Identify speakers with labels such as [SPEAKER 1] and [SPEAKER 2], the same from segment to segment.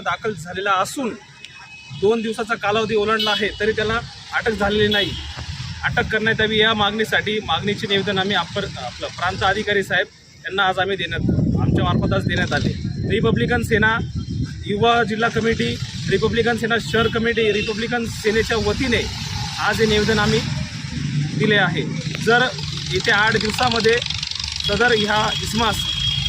[SPEAKER 1] आता दाखल झालेला असून दोन दिवसाचा कालावधी ओलांडला आहे तरी त्याला अटक झालेली नाही. अटक करण्यात यावी या मागणीसाठी मागणीचे निवेदन आम्ही अपर आपलं प्रांत अधिकारी साहेब यांना आज आम्ही देण्यात आमच्या मार्फत आज देण्यात आले. रिपब्लिकन सेना युवा जिल्हा कमिटी रिपब्लिकन सेना शहर कमिटी रिपब्लिकन सेनेच्या वतीने आज हे निवेदन आम्ही दिले आहे. जर येत्या आठ दिवसामध्ये सदर ह्या इसमास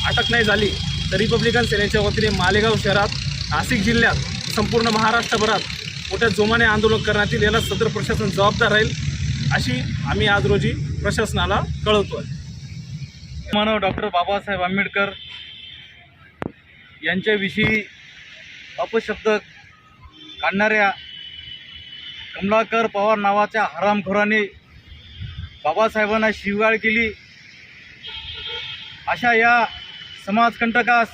[SPEAKER 1] अटक नाही झाली तर रिपब्लिकन सेनेच्या वतीने मालेगाव शहरात नाशिक जिल्ह्यात संपूर्ण महाराष्ट्रभरात मोठ्या जोमाने आंदोलन करण्यात येईल याला सदर प्रशासन जबाबदार राहील अशी आम्ही आज रोजी प्रशासनाला कळवतो आहे
[SPEAKER 2] मानव डॉक्टर बाबासाहेब आंबेडकर यांच्याविषयी अपशब्द काढणाऱ्या कमलाकर पवार नावाच्या हरामखोराने बाबासाहेबांना शिवगाळ केली. अशा या समाजकंटकास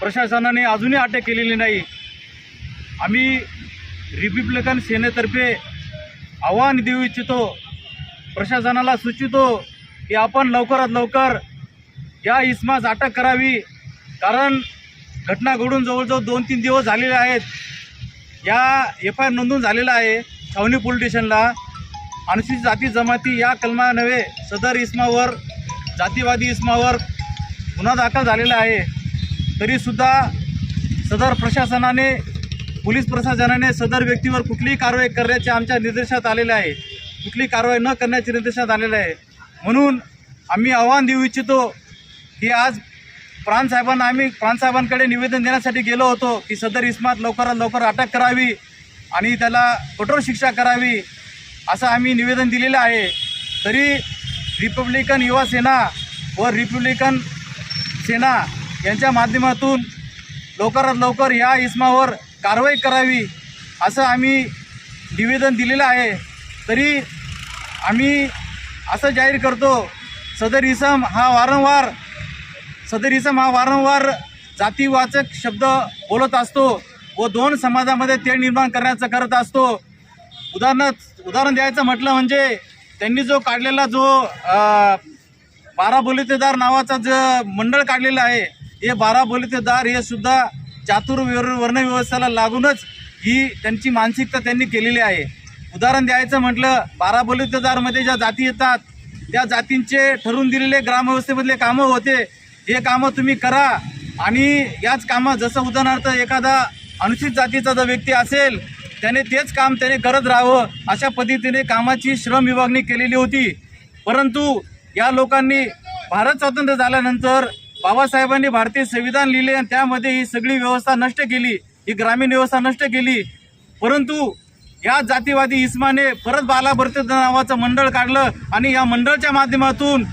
[SPEAKER 2] प्रशासनाने अजूनही अटक केलेली नाही. आम्ही रिपब्लिकन सेनेतर्फे आव्हान देऊ इच्छितो प्रशासनाला सुचितो की आपण लवकरात लवकर या इसमास अटक करावी. कारण घटना घडून जवळजवळ दोन तीन दिवस झालेले आहेत. या एफ आय आर नोंदून झालेला आहे छावणी पोलीस स्टेशनला. अनुसूचित जाती जमाती या कलमा नव्हे सदर इस्मावर जातीवादी इस्मावर गुन्हा दाखल झालेला आहे. तरीसुद्धा सदर प्रशासनाने पोलीस प्रशासनाने सदर व्यक्तीवर कुठलीही कारवाई करण्याचे आमच्या निर्देशात आलेले आहे. कुठली कारवाई न करण्याचे निर्देशात आलेले आहे. म्हणून आम्ही आव्हान देऊ इच्छितो की आज प्राणसाहेबांना आम्ही प्राणसाहेबांकडे निवेदन देण्यासाठी गेलो होतो की सदर इस्मात लवकरात लवकर अटक करावी आणि त्याला कठोर शिक्षा करावी असं आम्ही निवेदन दिलेलं आहे. तरी रिपब्लिकन युवा सेना व रिपब्लिकन सेना यांच्या माध्यमातून लवकरात लवकर या इस्मावर कारवाई करावी असं आम्ही निवेदन दिलेलं आहे. तरी आम्ही असं जाहीर करतो सदर इसम हा वारंवार सदर इसम हा वारंवार जातीवाचक शब्द बोलत असतो व दोन समाजामध्ये तेळ निर्माण करण्याचं करत असतो. उदाहरणार्थ उदाहरण द्यायचं म्हटलं म्हणजे त्यांनी जो काढलेला जो बारा बोलितेदार नावाचा जो मंडळ काढलेला आहे हे बारा बोलितेदार हे सुद्धा चातुर वर्णव्यवस्थेला लागूनच ही त्यांची मानसिकता त्यांनी केलेली आहे. उदाहरण द्यायचं म्हटलं बारा बोलितेदारमध्ये ज्या जाती येतात त्या जातींचे ठरवून दिलेले ग्रामव्यवस्थेमधले कामं होते. हे कामं तुम्ही करा आणि याच कामं जसं उदाहरणार्थ एखादा अनुसूचित जातीचा जो व्यक्ती असेल त्याने तेच काम त्याने करत राहावं अशा पद्धतीने कामाची श्रम विभागणी केलेली होती. परंतु या लोकांनी भारत स्वातंत्र्य झाल्यानंतर बाबासाहेबांनी भारतीय संविधान लिहिले आणि त्यामध्ये ही सगळी व्यवस्था नष्ट केली ही ग्रामीण व्यवस्था नष्ट केली. परंतु या जातीवादी इस्माने परत बालाभरती नावाचं मंडळ काढलं आणि या मंडळाच्या माध्यमातून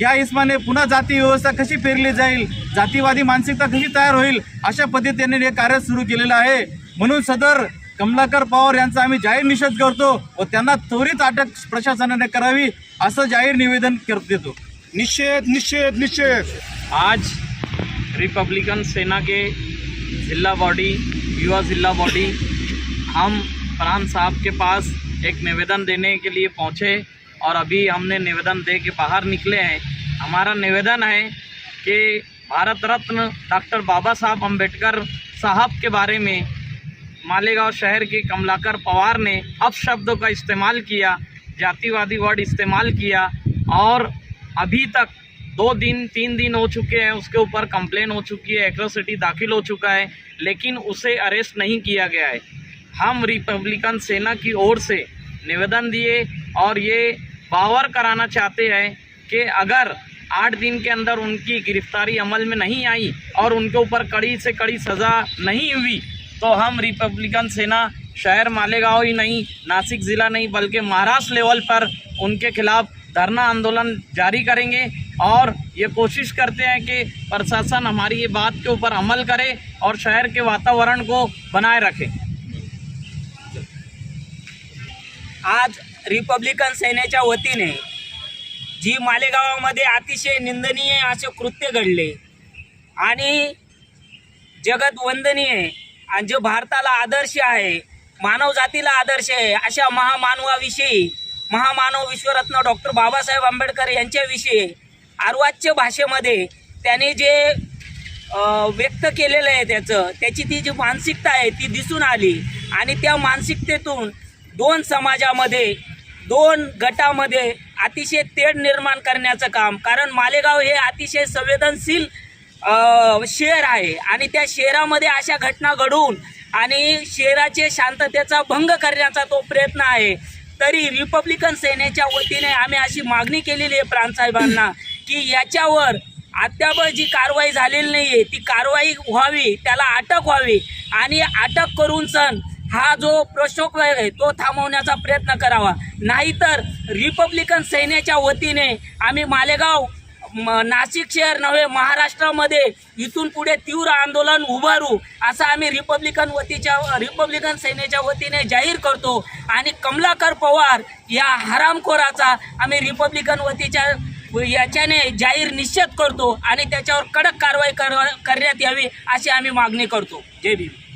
[SPEAKER 2] या इस्माने पुन्हा जाती व्यवस्था कशी पेरली जाईल जातीवादी मानसिकता कशी तयार होईल अशा पद्धतीने हे कार्य सुरू केलेलं आहे. म्हणून सदर कमलाकर पवार यांचा आम्ही जाहीर निषेध करतो व त्यांना त्वरित अटक प्रशासनाने करावी असं जाहीर निवेदन कर देतो.
[SPEAKER 3] निषेध निषेध निषेध.
[SPEAKER 4] आज रिपब्लिकन सेना के जिला बॉडी, युवा जिला बॉडी, हम फरहान साहब के पास एक निवेदन देने के लिए पहुँचे और अभी हमने निवेदन दे के बाहर निकले हैं। हमारा निवेदन है कि भारत रत्न डॉक्टर बाबा साहब अंबेडकर साहब के बारे में मालेगांव शहर के कमलाकर पवार ने अपशब्दों का इस्तेमाल किया, जातिवादी वर्ड इस्तेमाल किया और अभी तक दो दिन, तीन दिन हो चुके हैं, उसके ऊपर कंप्लेन हो चुकी है एट्रोसिटी दाखिल हो चुका है, लेकिन उसे अरेस्ट नहीं किया गया है। हम रिपब्लिकन सेना की ओर से निवेदन दिए और ये बावर कराना चाहते हैं कि अगर आठ दिन के अंदर उनकी गिरफ्तारी अमल में नहीं आई और उनके ऊपर कड़ी से कड़ी सज़ा नहीं हुई तो हम रिपब्लिकन सेना शहर मालेगांव ही नहीं, नासिक ज़िला नहीं, बल्कि महाराष्ट्र लेवल पर उनके खिलाफ धरना आंदोलन जारी करेंगे। और ये कोशिश करते हैं कि प्रशासन हमारी ये बात के ऊपर अमल करे और शहर के वातावरण को बनाए रखे।
[SPEAKER 5] आज रिपब्लिकन सेनेच्या वतीने जी मालेगावामध्ये अतिशय निंदनीय असे कृत्य घडले आणि जगत वंदनीय आणि जे भारताला आदर्श आहे मानव जातीला आदर्श आहे अशा महामानवाविषयी महामानव विश्वरत्न डॉक्टर बाबासाहेब आंबेडकर यांच्याविषयी आर्वाच्य भाषेमध्ये त्याने जे व्यक्त केलेलं आहे त्याचं त्याची ती जी मानसिकता आहे ती दिसून आली. आणि त्या मानसिकतेतून दोन समाजामध्ये दोन गटामध्ये अतिशय तेढ निर्माण करण्याचं काम कारण मालेगाव हे अतिशय संवेदनशील शहर आहे. आणि त्या शहरामध्ये अशा घटना घडून आणि शहराचे शांततेचा भंग करण्याचा तो प्रयत्न आहे तरी रिपब्लिकन सेनेच्या वतीने आम्ही अशी मागणी केलेली आहे प्रांतसाहेबांना की याच्यावर अद्याप जी कारवाई झालेली नाही आहे ती कारवाई व्हावी त्याला अटक व्हावी. आणि अटक करून सण हा जो प्रशोक आहे तो थांबवण्याचा प्रयत्न करावा. नाहीतर रिपब्लिकन सैन्याच्या वतीने आम्ही मालेगाव म- नाशिक शहर नव्हे महाराष्ट्रामध्ये इथून पुढे तीव्र आंदोलन उभारू असं आम्ही रिपब्लिकन वतीच्या रिपब्लिकन सेनेच्या वतीने जाहीर करतो. आणि कमलाकर पवार या हरामखोराचा आम्ही रिपब्लिकन वतीच्या याच्याने जाहीर निषेध करतो आणि त्याच्यावर कडक कारवाई कर करण्यात यावी अशी आम्ही मागणी करतो. जय भीम.